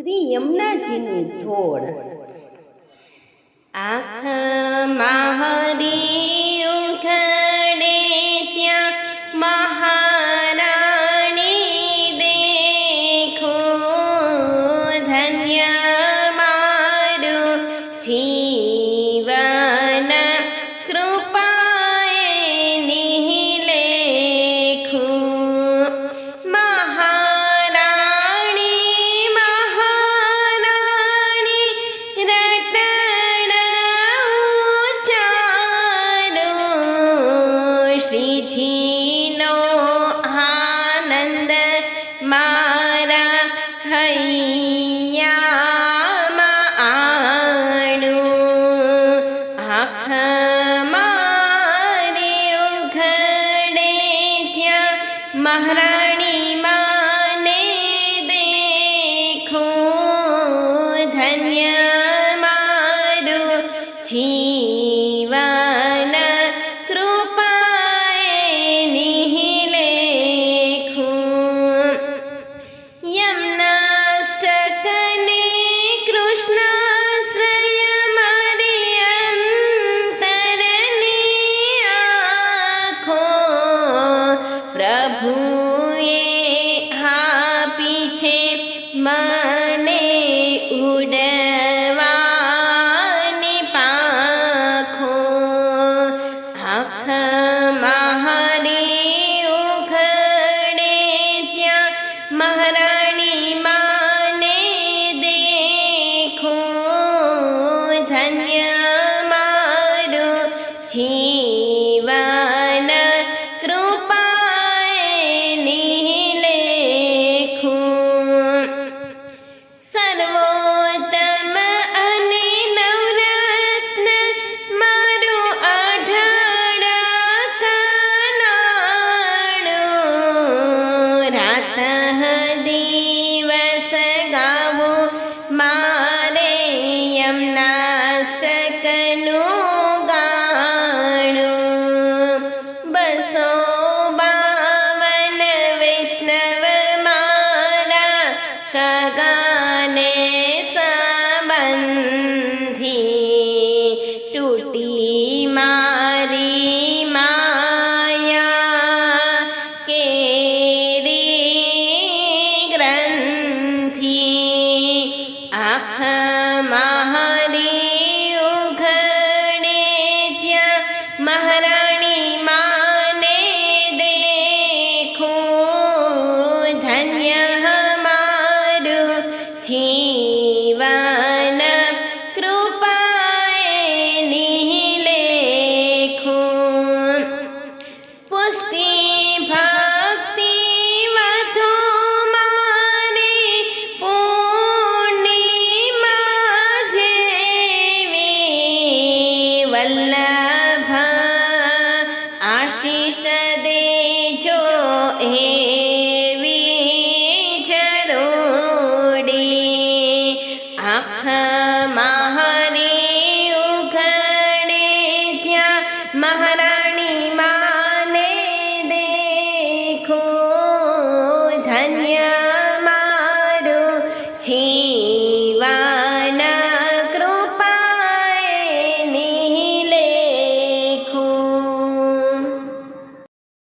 શ્રી યમુનાજીની ધોળ. આખા મહા મારા હૈયામાં આણુ આખ મારે ઉઘડે ત્યાં મહારાણી માને દેખો ધન્ય મારું જીવા ಅಷ್ಟಕನೂ એવી જરૂરી આંખમાં